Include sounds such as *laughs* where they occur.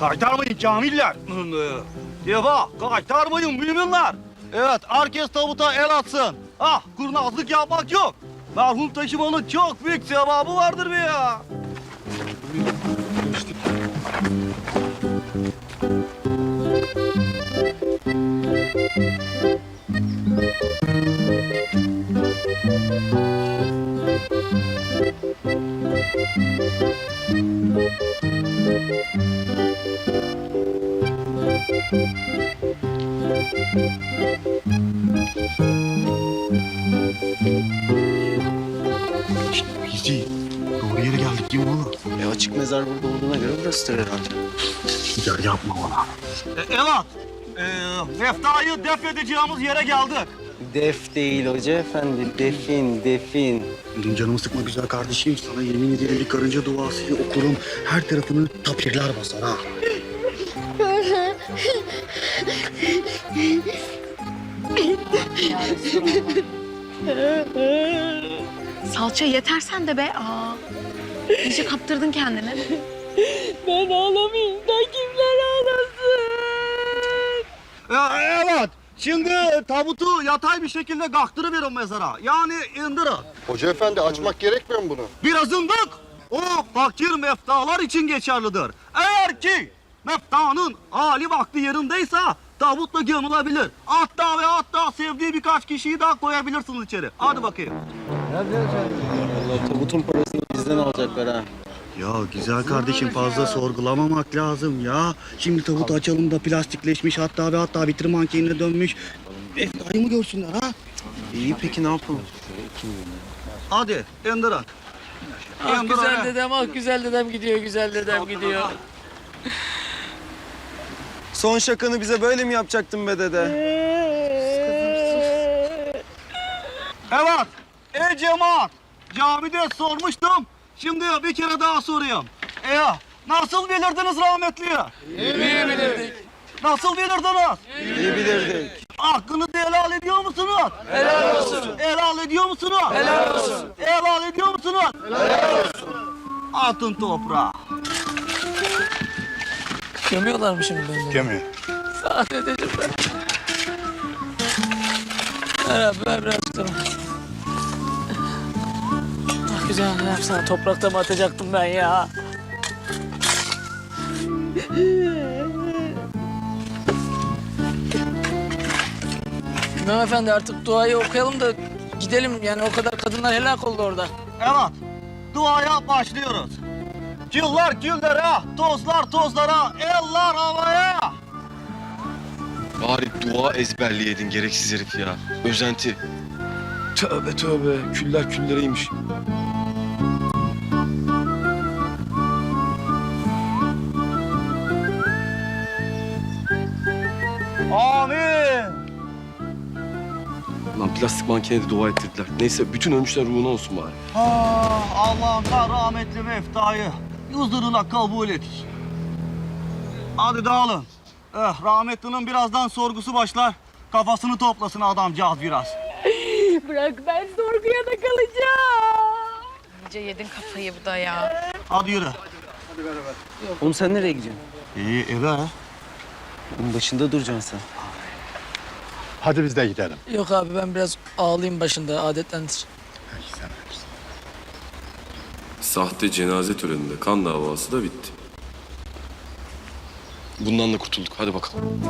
Kaytarmayın kamiller. Deva kaytarmayın müminler. Evet herkes tabuta el atsın. Ah kurnazlık yapmak yok. Merhum taşımanın çok büyük sevabı vardır be ya. Bizi doğru yere geldik değil mi oğlum? E açık mezar burada olduğuna göre burasıdır herhalde. Ya yapma bana. E, evet. E, Meftayı def edeceğimiz yere geldik. Def değil hoca efendi, defin, defin. Benim canımı sıkma güzel kardeşim. Sana yemin ederim bir karınca duası okurum. Her tarafını tapirler basar ha. Salça yeter sen de be. Aa. İyice kaptırdın kendini. Ben ağlamayayım Şimdi tabutu yatay bir şekilde kalktırıverin mezara. Yani indirin. Hoca efendi açmak gerekmiyor mu bunu? Bir zındık o fakir meftalar için geçerlidir. Eğer ki meftanın hali vakti yerindeyse tabutla gömülebilir. Hatta ve hatta sevdiği birkaç kişiyi daha koyabilirsiniz içeri. Hadi bakayım. Allah tabutun parasını bizden alacaklar ha. Ya güzel kardeşim fazla sorgulamamak lazım ya. Şimdi tabutu açalım da plastikleşmiş hatta ve hatta vitre mankenine dönmüş. Eftayı mı görsünler ha? İyi peki ne yapalım? Hadi indirin. Ah İndirin. güzel dedem, ah güzel dedem gidiyor, güzel dedem gidiyor. Son şakanı bize böyle mi yapacaktın be dede? Evet. Ey cemaat. Camide sormuştum. Şimdi bir kere daha sorayım. E, nasıl bilirdiniz rahmetliyi? İyi bilirdik. Nasıl bilirdiniz? İyi bilirdik. Hakkınızı helal ediyor musunuz? Helal olsun. Helal ediyor musunuz? Helal olsun. Helal ediyor musunuz? Helal olsun. Altın toprağı. Gömüyorlar mı şimdi beni? Sağ ol dedeciğim ben. Ver biraz tutalım. Güzel dedem sana toprakta mı atacaktım ben ya? İmam efendi artık duayı okuyalım da gidelim yani o kadar kadınlar helak oldu orada. Evet. Duaya başlıyoruz. Güllar güllere, tozlar tozlara, eller havaya. Bari dua ezberleyeydin gereksiz herif ya. Özenti. Tövbe tövbe. Küller küllereymiş. Amin. Lan plastik makinede de dua ettirdiler. Neyse bütün ölmüşler ruhuna olsun bari. Ah, Allah'ım sen rahmetli meftayı huzuruna kabul et. Hadi dağılın. Eh, rahmetlinin birazdan sorgusu başlar. Kafasını toplasın adamcağız biraz. *laughs* Bırak ben sorguya da kalacağım. İyice yedin kafayı bu da ya. Hadi yürü. Oğlum sen nereye gidiyorsun? İyi eve. Oğlum başında duracaksın sen. Hadi biz de gidelim. Yok abi ben biraz ağlayayım başında adetlendir. Sahte cenaze töreninde kan davası da bitti. Bundan da kurtulduk. Hadi bakalım.